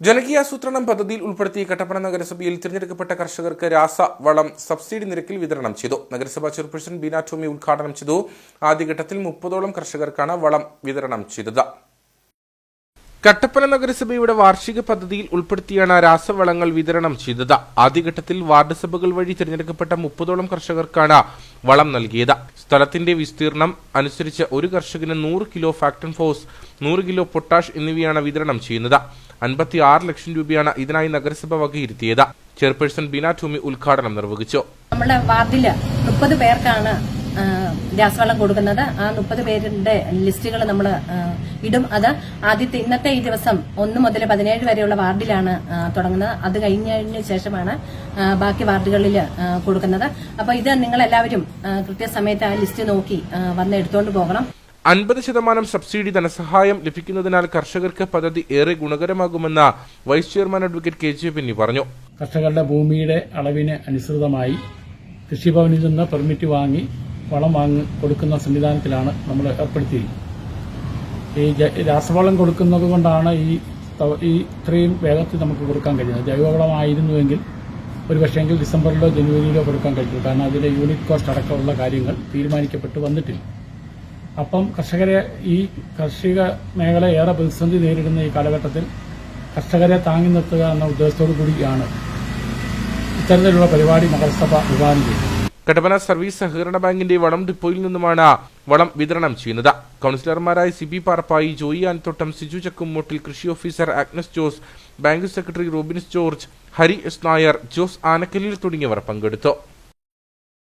ജനകീയാസൂത്രണം പദ്ധതിയിൽ ഉൾപ്പെടുത്തി കട്ടപ്പന നഗരസഭയിൽ തിരഞ്ഞെടുക്കപ്പെട്ട കർഷകർക്ക് രാസവളം സബ്സിഡി നിരക്കിൽ വിതരണം ചെയ്തു. നഗരസഭാ ചെയർപേഴ്സൺ ബീന ടോമി ഉദ്ഘാടനം ചെയ്തു. ആദ്യഘട്ടത്തിൽ മുപ്പതോളം കർഷകർക്കാണ് വളം വിതരണം ചെയ്തത്. കട്ടപ്പന നഗരസഭയുടെ വാർഷിക പദ്ധതിയിൽ ഉൾപ്പെടുത്തിയാണ് രാസവളങ്ങൾ വിതരണം ചെയ്തത്. ആദ്യഘട്ടത്തിൽ വാർഡ് സഭകൾ വഴി തിരഞ്ഞെടുക്കപ്പെട്ട മുപ്പതോളം കർഷകർക്കാണ് വളം നൽകിയത്. സ്ഥലത്തിന്റെ വിസ്തീർണം അനുസരിച്ച് ഒരു കർഷകന് നൂറ് കിലോ ഫാക്ടൻ ഫോസ് നൂറ് കിലോ പൊട്ടാഷ് എന്നിവയാണ് വിതരണം ചെയ്യുന്നത്. അൻപത്തി ആറ് ലക്ഷം രൂപയാണ് ഇതിനായി നഗരസഭ വകയിരുത്തിയത്. ചെയർപേഴ്സൺ ബീന ടൂമി ഉദ്ഘാടനം നിർവഹിച്ചു. നമ്മുടെ വാർഡിൽ മുപ്പത് പേർക്കാണ് രാസവളം കൊടുക്കുന്നത് ആ മുപ്പത് പേരുടെ ലിസ്റ്റുകൾ നമ്മൾ ഇടും. അത് ആദ്യത്തെ ഇന്നത്തെ ഈ ദിവസം ഒന്ന് മുതൽ പതിനേഴ് വരെയുള്ള വാർഡിലാണ് തുടങ്ങുന്നത്. അത് കഴിഞ്ഞതിന് ശേഷമാണ് ബാക്കി വാർഡുകളിൽ കൊടുക്കുന്നത്. അപ്പൊ ഇത് നിങ്ങൾ എല്ലാവരും കൃത്യസമയത്ത് ആ ലിസ്റ്റ് നോക്കി വന്ന് എടുത്തുകൊണ്ട് പോകണം. അൻപത് ശതമാനം സബ്സിഡി ധനസഹായം ലഭിക്കുന്നതിനാൽ കർഷകർക്ക് പദ്ധതി ഏറെ ഗുണകരമാകുമെന്ന vice chairman advocate K J Pinni പറഞ്ഞു. കർഷകരുടെ ഭൂമിയുടെ അളവിന് അനുസൃതമായി കൃഷിഭവനിൽ നിന്ന് പെർമിറ്റ് വാങ്ങി വളം വാങ്ങി കൊടുക്കുന്ന സംവിധാനത്തിലാണ് നമ്മൾ ഏർപ്പെടുത്തിയിരിക്കുന്നത് ഈ രാസവളം കൊടുക്കുന്നത് കൊണ്ടാണ് ഈ ഈ ഇത്രയും വേഗത്തിൽ നമുക്ക് കൊടുക്കാൻ കഴിയുന്നത്. ജൈവവളമായിരുന്നുവെങ്കിൽ ഒരു പക്ഷേങ്കിൽ ഡിസംബറിലോ ജനുവരിയിലോ കൊടുക്കാൻ കഴിയും കാരണം അതിന്റെ യൂണിറ്റ് കോസ്റ്റ് അടക്കമുള്ള കാര്യങ്ങൾ തീരുമാനിക്കപ്പെട്ട് വന്നിട്ടില്ല. അപ്പം കർഷകരെ ഈ കാർഷിക മേഖല ഏറെ പ്രതിസന്ധി നേരിടുന്ന ഈ കാലഘട്ടത്തിൽ കർഷകരെ താങ്ങി നിർത്തുക എന്ന ഉദ്ദേശത്തോടു കൂടിയാണ് ഇത്തരത്തിലുള്ള പരിപാടി നഗരസഭ വിഭാവനം ചെയ്തത്. കട്ടപ്പന സർവീസ് സഹകരണ ബാങ്കിന്റെ വളം ഡിപ്പോയിൽ നിന്നുമാണ് വളം വിതരണം ചെയ്യുന്നത്. കൌൺസിലർമാരായ സി പി പാർപ്പായി ജോയി ആൻതോട്ടം സിജു ചക്കുമൂട്ടിൽ കൃഷി officer Agnes Jose bank secretary Robins George Hari S Nair Jose ആനക്കലിൽ തുടങ്ങിയവർ പങ്കെടുത്തു.